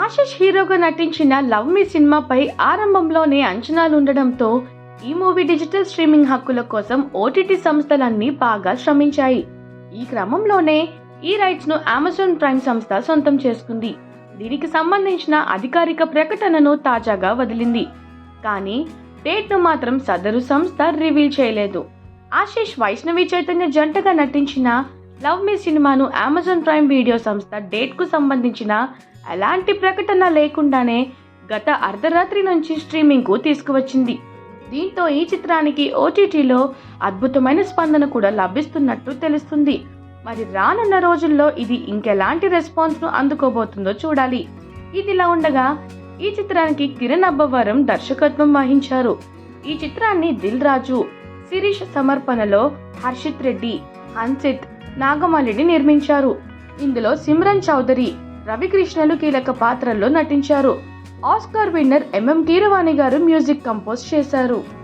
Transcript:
ఆశిష్ హీరోగా నటించిన లవ్ మీ సినిమాపై ఆరంభంలోనే అంచనాలు ఉండడంతో ఈ మూవీ డిజిటల్ స్ట్రీమింగ్ హక్కుల కోసం ఓటీటీ సంస్థలన్నీ బాగా శ్రమించాయి. ఈ క్రమంలోనే ఈ రైట్స్ను అమెజాన్ ప్రైమ్ సంస్థ సొంతం చేసుకుంది. దీనికి సంబంధించిన అధికారిక ప్రకటనను తాజాగా వదిలింది. కానీ డేట్ను మాత్రం సదరు సంస్థ రివీల్ చేయలేదు. ఆశిష్ వైష్ణవి చైతన్య జంటగా నటించిన లవ్ మీ సినిమాను అమెజాన్ ప్రైమ్ వీడియో సంస్థ డేట్కు సంబంధించిన ఎలాంటి ప్రకటన లేకుండానే గత అర్ధరాత్రి నుంచి స్ట్రీమింగ్కు తీసుకువచ్చింది. దీంతో ఈ చిత్రానికి ఓటీటీలో అద్భుతమైన స్పందన కూడా లభిస్తున్నట్టు తెలుస్తుంది. మరి రానున్న రోజుల్లో ఇది ఇంకెలాంటి రెస్పాన్స్ను అందుకోబోతుందో చూడాలి. ఇదిలా ఉండగా ఈ చిత్రానికి కిరణ్ అబ్బవరం దర్శకత్వం వహించారు. ఈ చిత్రాన్ని దిల్ రాజు శిరీష్ సమర్పణలో హర్షిత్ రెడ్డి హన్సిత్ నాగమాలిని నిర్మించారు. ఇందులో సిమ్రన్ చౌదరి రవికృష్ణలు కీలక పాత్రల్లో నటించారు. ఆస్కార్ విన్నర్ ఎంఎం కీరవాణి గారు మ్యూజిక్ కంపోజ్ చేశారు.